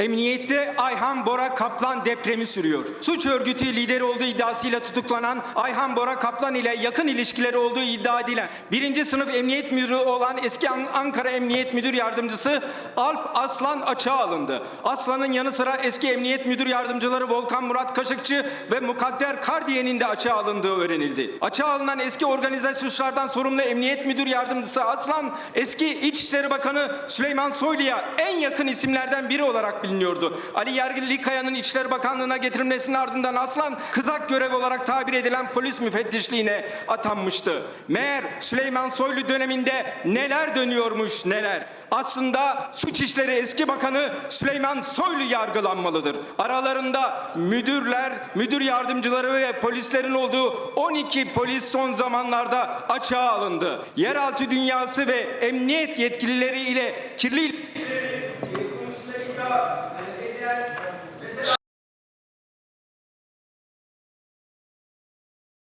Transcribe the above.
Emniyette Ayhan Bora Kaplan depremi sürüyor. Suç örgütü lideri olduğu iddiasıyla tutuklanan Ayhan Bora Kaplan ile yakın ilişkileri olduğu iddia edilen birinci sınıf emniyet müdürü olan eski An- Ankara Emniyet Müdür Yardımcısı Alp Aslan açığa alındı. Aslan'ın yanı sıra eski Emniyet Müdür Yardımcıları Volkan Murat Kaşıkçı ve Mukadder Kardiye'nin de açığa alındığı öğrenildi. Açığa alınan eski organize suçlardan sorumlu Emniyet Müdür Yardımcısı Aslan, eski İçişleri Bakanı Süleyman Soylu'ya en yakın isimlerden biri olarak biliniyordu. Ali Yerlikaya'nın İçişleri Bakanlığı'na getirilmesinin ardından Aslan, kızak görev olarak tabir edilen polis müfettişliğine atanmıştı. Meğer Süleyman Soylu döneminde neler dönüyormuş neler. Aslında suç işleri eski bakanı Süleyman Soylu yargılanmalıdır. Aralarında müdürler, müdür yardımcıları ve polislerin olduğu 12 polis son zamanlarda açığa alındı. Yeraltı dünyası ve emniyet yetkilileri ile kirli